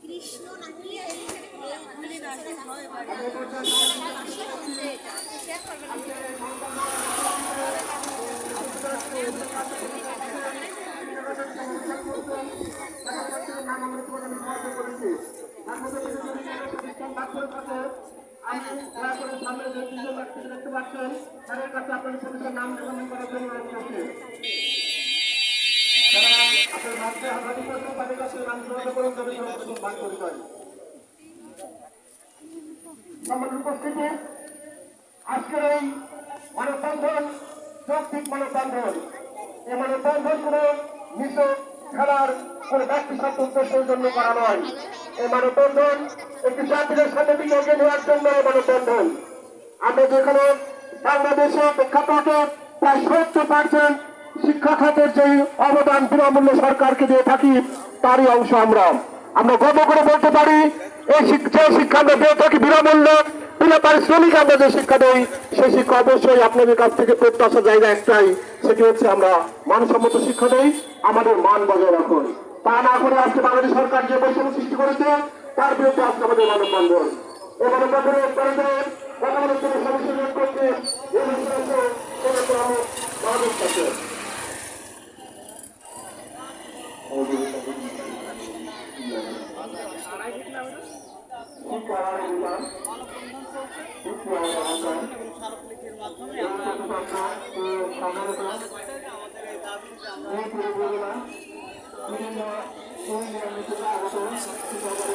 কৃষ্ণ নাকি ভুলে গেছে হয় শেয়ার আমি দয়া দেখতে পাচ্ছেন তাদের কাছে আপনাদের সদস্যের নাম নিবন্ধন করার যারা আপনার মাঝে হাজারি করছেন নাম নিবন্ধন করুন তাদের সর্বপ্রথম ভাগ পরিচয় সম্মানিত উপস্থিতি আজকের এই মানববন্ধন যৌক্তিক মানববন্ধন এই মানববন্ধন কোনো মিশ্র খেলার আমরা যেখানে বাংলাদেশে শিক্ষা খাতের যে অবদান বিনামূল্য সরকারকে দিয়ে থাকি, তারই অংশ আমরা। আমরা গর্ব করে বলতে পারি, এই শিক- যে শিক্ষা আমরা দিয়ে থাকি বিনামূল্য, বিনা পারিশ্রমিক আমরা যে শিক্ষা দেই, সেই শিক্ষা অবশ্যই আপনাদের কাছ থেকে প্রত্যাশা জায়গা একটাই, সেটি হচ্ছে আমরা মানসম্মত শিক্ষা দেই, আমাদের মান বজায় রাখুন। তা না করে আজকে বাংলাদেশ সরকার যে বৈষম্য সৃষ্টি করেছে তার বিরুদ্ধে আজকে আমাদের মানববন্ধন এই মানববন্ধনের সমস্যা করতে অবদান স্মারকলিপির মাধ্যমে আমরা বিভিন্ন মহিলা মিটিংয়ে আগত ছাত্রী বাবার